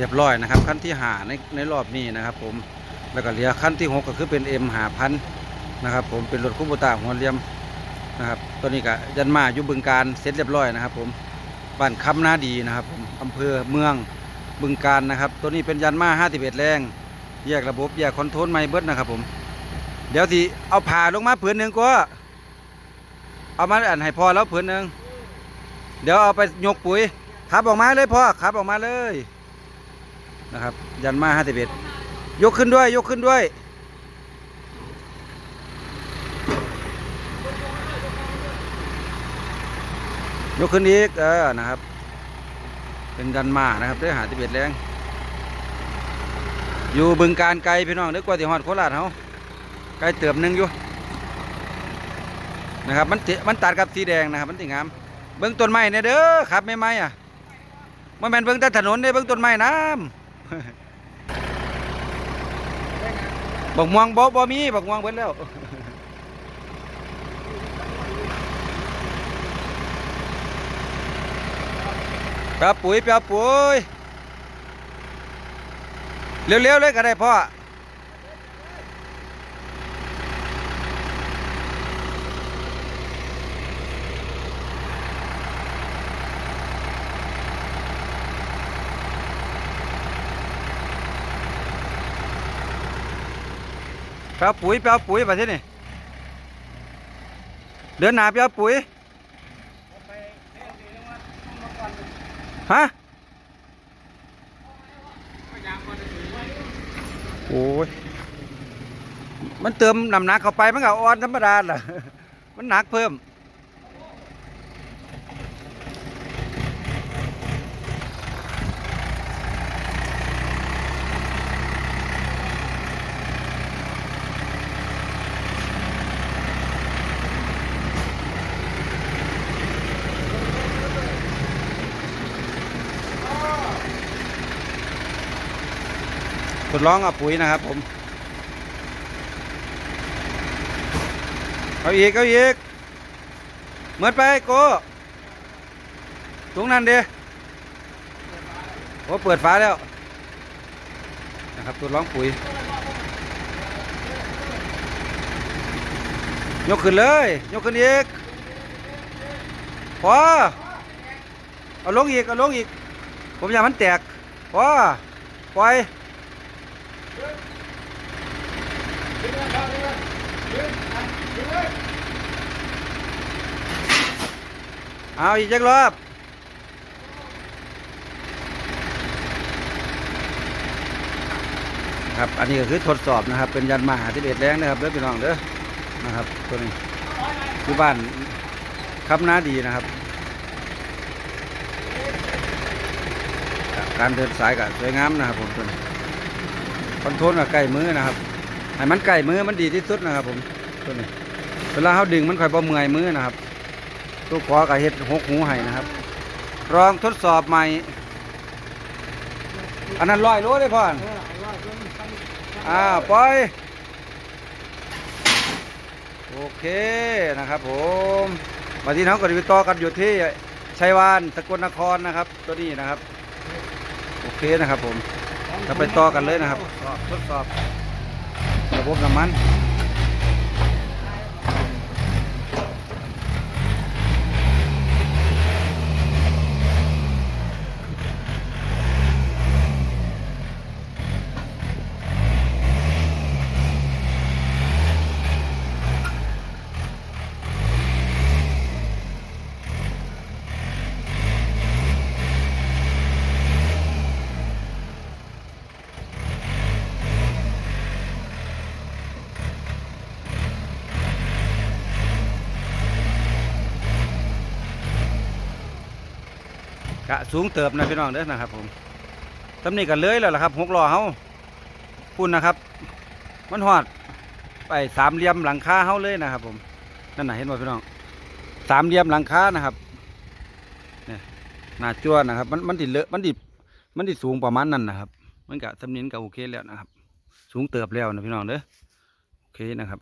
เรียบร้อยนะครับขั้นที่หาในในรอบนี้นะครับ ผมแล้วก็เหลือขั้นที่หกก็คือเป็น M หาพันนะครับ ผมเป็นรถคุโบตาหัวเรียมนะครับตัวนี้ก็ยันมาอยู่บึงการเสร็จเรียบร้อยนะครับ ผมบ้านคำนาดีนะครับ ผมอำเภอเมืองบึงการนะครับ ตัวนี้เป็นยันมา51แรงแยกระบบแยกคอนโทรลไม่เบิดนะครับ ผม เดี๋ยวสิเอาผ่าลงมาผืนหนึ่งก็ เอามาอันให้พอแล้วผืนหนึ่งเดี๋ยวเอาไปยกปุ๋ยขับออกมาเลยพ่อขับออกมาเลย นะครับ ยันมาห้าสิบเอ็ดยกขึ้นด้วย ยกขึ้นด้วย ยกขึ้นอีก เออ นะครับ เป็นยันมานะครับได้หาสิบเอ็ดแรง อยู่บึงการไกลพี่น้องนึกว่าที่ฮอดโคราชเฮาไกลเติมหนึงอยู่ นะครับ มันติมันตัดกับสีแดงนะครับ มันติงาม เบื้องต้นไม้เนี่ยเด้อครับไม่ไม้อะมันแม่นเบื้องแต่ถนนเนี่ยเบื้องต้นไม้น้ำ บักม่วงบ่บ่มีบักม่วงเบิดแล้วแปลปุ๋ยแปลปุ๋ยเร็วๆเลยก็ได้พ่อ ปเอาปุ๋ยไปเอาปุ๋ยไปที่นี่เดินหนาไปเอาปุ๋ยฮะโอ้ยมันเติมน้ำหนักเข้าไปมันก็อ่อนธรรมดาล่ะมันหนักเพิ่ม ทดลองเอาปุ๋ยนะครับผมเอาอีกเอาอีกเหมือนไปโกตรงนั้นเดีโอ้เปิดฝาแล้วนะครับทดลองปุ๋ย ยกขึ้นเลย ยกขึ้นอีกพอเอาลงอีก เอาลงอีก ผมอยากมันแตกพอปล่อย เอาอีกจักรอบครับอันนี้ก็คือทดสอบนะครับ เป็นยันมาหาที่เบ็ดแรงนะครับเด้อพี่น้องเด้อนะครับ ตัวนี้ที่บ้านคำนาดีนะครับ การเดินสายก็สวยงามนะครับผมตัวนี้ คอนโทรลกับใกล้มือนะครับให้มันใกล้มือมันดีที่สุดนะครับ ผมตัวนี้เวลาเขาดึงมันคอยบ่เมื่อยมือนะครับตัวขอกับเห็ดหกหูให้นะครับลองทดสอบใหม่ อันนั้นร้อยโลเลยพ่อนอ่าปล่อยโอเคนะครับผมมาที่น้องก็ไปต่อกันอยู่ที่ชัยวานสกลนครนะครับ ตัวนี้นะครับ โอเคนะครับผม จะไปต่อกันเลยนะครับทดสอบระบบน้ำมัน กะสูงเติบนะพี่น้องเด้อนะครับ ผมตำนี้กันเลยแล้วล่ะครับหกล้อเฮาพุ่นนะครับ มันหอดไปสามเหลี่ยมหลังคาเฮาเลยนะครับ ผมนั่นน่ะเห็นบ่พี่น้องสามเหลี่ยมหลังคานะครับเนี่ยหน้าจ้วนะครับ มันมันติเลอะมันติมันติสูงประมาณนั้นนะครับ มันกะตำนี้ก็โอเคแล้วนะครับ สูงเติบแล้วนะพี่น้องเด้อโอเคนะครับ